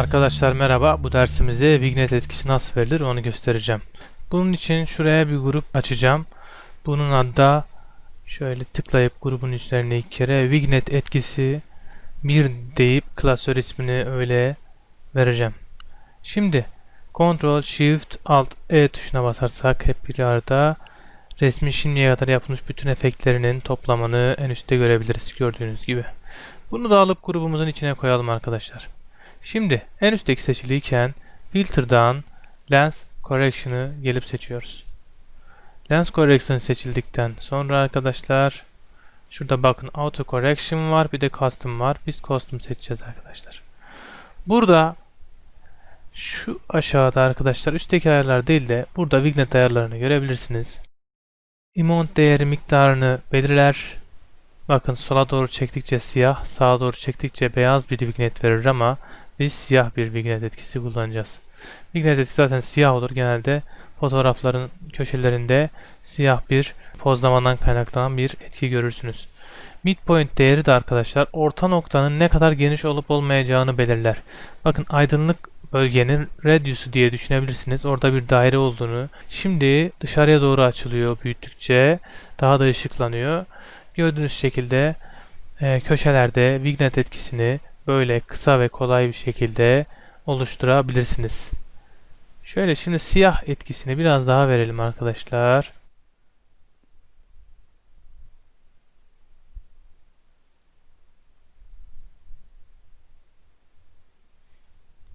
Arkadaşlar merhaba. Bu dersimizde Wignet etkisi nasıl verilir onu göstereceğim. Bunun için şuraya bir grup açacağım. Bunun adı da şöyle tıklayıp grubun üzerine iki kere Wignet etkisi 1 deyip klasör ismini öyle vereceğim. Şimdi Ctrl Shift Alt E tuşuna basarsak hep bir arada resmin şimdiye kadar yapılmış bütün efektlerinin toplamını en üstte görebiliriz gördüğünüz gibi. Bunu da alıp grubumuzun içine koyalım arkadaşlar. Şimdi en üstteki seçiliyken Filter'dan Lens Correction'ı gelip seçiyoruz. Lens Correction seçildikten sonra arkadaşlar şurada bakın Auto Correction var bir de Custom var. Biz Custom seçeceğiz arkadaşlar. Burada şu aşağıda arkadaşlar üstteki ayarlar değil de burada Vignette ayarlarını görebilirsiniz. Amount değeri miktarını belirler. Bakın sola doğru çektikçe siyah, sağa doğru çektikçe beyaz bir vignette verir ama biz siyah bir vignette etkisi kullanacağız. Vignette etkisi zaten siyah olur genelde. Fotoğrafların köşelerinde siyah bir pozlamadan kaynaklanan bir etki görürsünüz. Midpoint değeri de arkadaşlar orta noktanın ne kadar geniş olup olmayacağını belirler. Bakın aydınlık bölgenin radius'u diye düşünebilirsiniz. Orada bir daire olduğunu. Şimdi dışarıya doğru açılıyor büyüttükçe. Daha da ışıklanıyor. Gördüğünüz şekilde e, köşelerde vignette etkisini böyle kısa ve kolay bir şekilde oluşturabilirsiniz. Şöyle şimdi siyah etkisini biraz daha verelim arkadaşlar.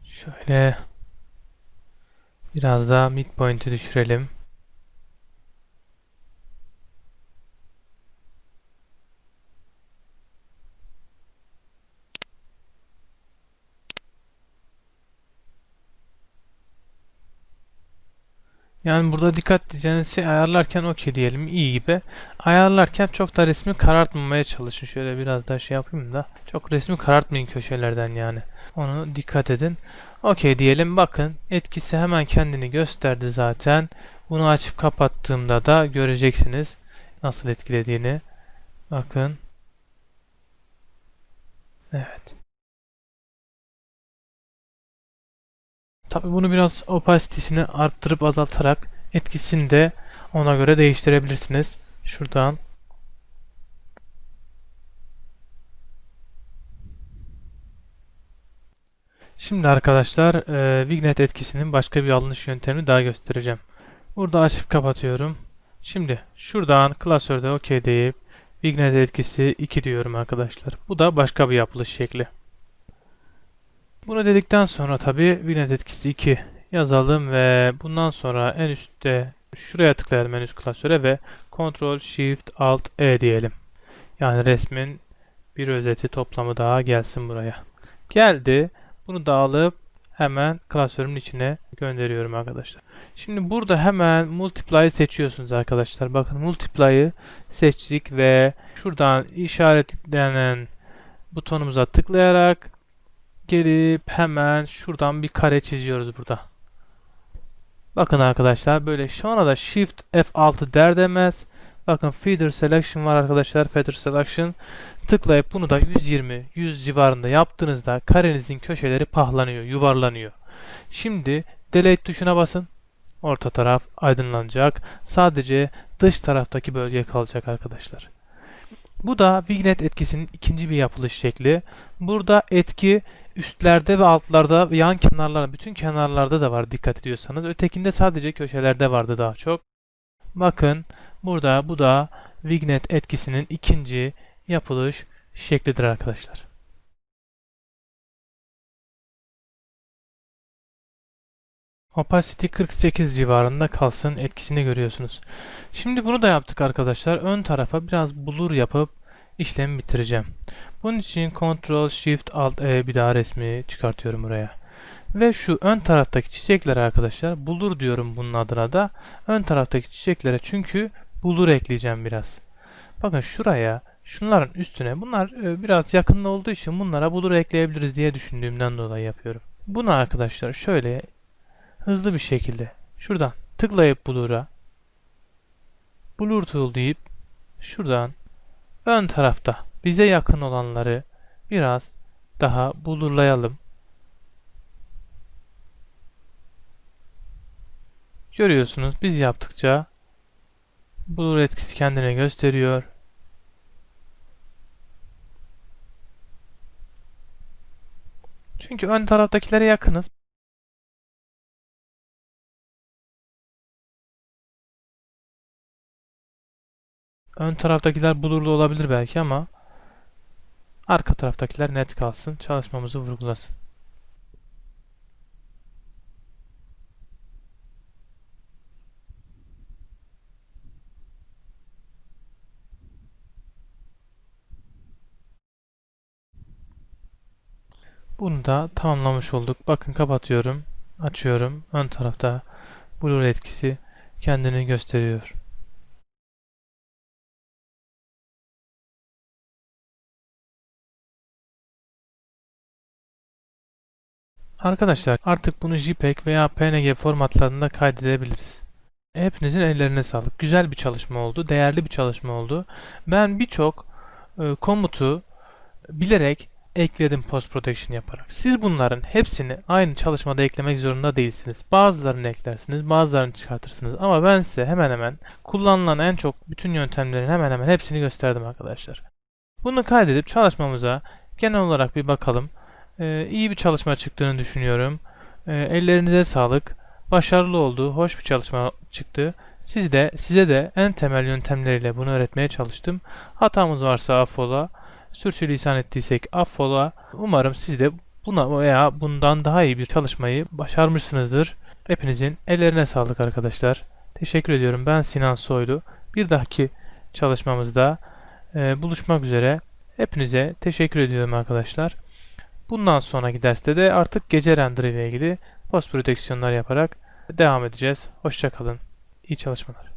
Şöyle biraz daha midpoint'i düşürelim. Yani burada dikkat edeceğiniz şey ayarlarken okey diyelim iyi gibi. Ayarlarken çok da resmi karartmamaya çalışın. Şöyle biraz daha şey yapayım da. Çok resmi karartmayın köşelerden yani. Onu dikkat edin. Okey diyelim bakın etkisi hemen kendini gösterdi zaten. Bunu açıp kapattığımda da göreceksiniz nasıl etkilediğini. Bakın. Evet. Tabi bunu biraz opacitesini arttırıp azaltarak etkisini de ona göre değiştirebilirsiniz. Şuradan Şimdi arkadaşlar e, Vignette etkisinin başka bir alınış yöntemini daha göstereceğim. Burada açıp kapatıyorum. Şimdi şuradan klasörde OK deyip Vignette etkisi 2 diyorum arkadaşlar. Bu da başka bir yapılış şekli. Bunu dedikten sonra tabi Vignette etkisi 2 yazalım ve bundan sonra en üstte şuraya tıklayalım en üst klasöre ve Ctrl Shift Alt E diyelim. Yani resmin bir özeti toplamı daha gelsin buraya. Geldi. Bunu da alıp hemen klasörümün içine gönderiyorum arkadaşlar. Şimdi burada hemen Multiply'ı seçiyorsunuz arkadaşlar. Bakın Multiply'ı seçtik ve şuradan işaretlenen butonumuza tıklayarak gelip hemen şuradan bir kare çiziyoruz burada. Bakın arkadaşlar böyle sonra da Shift F6 der demez. Bakın Feeder Selection var arkadaşlar. Feeder Selection. Tıklayıp bunu da 120, 100 civarında yaptığınızda karenizin köşeleri pahlanıyor, yuvarlanıyor. Şimdi Delete tuşuna basın. Orta taraf aydınlanacak. Sadece dış taraftaki bölge kalacak arkadaşlar. Bu da Vignette etkisinin ikinci bir yapılış şekli. Burada etki üstlerde ve altlarda ve yan kenarlarda, bütün kenarlarda da var dikkat ediyorsanız. Ötekinde sadece köşelerde vardı daha çok. Bakın burada bu da Vignette etkisinin ikinci yapılış şeklidir arkadaşlar. Opacity 48 civarında kalsın etkisini görüyorsunuz. Şimdi bunu da yaptık arkadaşlar. Ön tarafa biraz blur yapıp işlemi bitireceğim. Bunun için Ctrl Shift Alt E bir daha resmi çıkartıyorum buraya. Ve şu ön taraftaki çiçeklere arkadaşlar blur diyorum bunun adına da. Ön taraftaki çiçeklere çünkü blur ekleyeceğim biraz. Bakın şuraya şunların üstüne bunlar e, biraz yakında olduğu için bunlara blur ekleyebiliriz diye düşündüğümden dolayı yapıyorum. Bunu arkadaşlar şöyle hızlı bir şekilde şuradan tıklayıp blur'a blur tool deyip şuradan ön tarafta bize yakın olanları biraz daha bulurlayalım. Görüyorsunuz biz yaptıkça bulur etkisi kendini gösteriyor. Çünkü ön taraftakilere yakınız. Ön taraftakiler blurlu olabilir belki ama arka taraftakiler net kalsın. Çalışmamızı vurgulasın. Bunu da tamamlamış olduk. Bakın kapatıyorum. Açıyorum. Ön tarafta blur etkisi kendini gösteriyor. Arkadaşlar artık bunu JPEG veya PNG formatlarında kaydedebiliriz. Hepinizin ellerine sağlık. Güzel bir çalışma oldu. Değerli bir çalışma oldu. Ben birçok e, komutu bilerek ekledim post production yaparak. Siz bunların hepsini aynı çalışmada eklemek zorunda değilsiniz. Bazılarını eklersiniz, bazılarını çıkartırsınız. Ama ben size hemen hemen kullanılan en çok bütün yöntemlerin hemen hemen hepsini gösterdim arkadaşlar. Bunu kaydedip çalışmamıza genel olarak bir bakalım. Ee, iyi bir çalışma çıktığını düşünüyorum. Ee, ellerinize sağlık. Başarılı oldu, hoş bir çalışma çıktı. Siz de size de en temel yöntemleriyle bunu öğretmeye çalıştım. Hatamız varsa affola. Sürçülisan ettiysek affola. Umarım siz de buna veya bundan daha iyi bir çalışmayı başarmışsınızdır. Hepinizin ellerine sağlık arkadaşlar. Teşekkür ediyorum. Ben Sinan Soylu. Bir dahaki çalışmamızda e, buluşmak üzere. Hepinize teşekkür ediyorum arkadaşlar. Bundan sonraki derste de artık gece render ile ilgili post prodüksiyonlar yaparak devam edeceğiz. Hoşçakalın. İyi çalışmalar.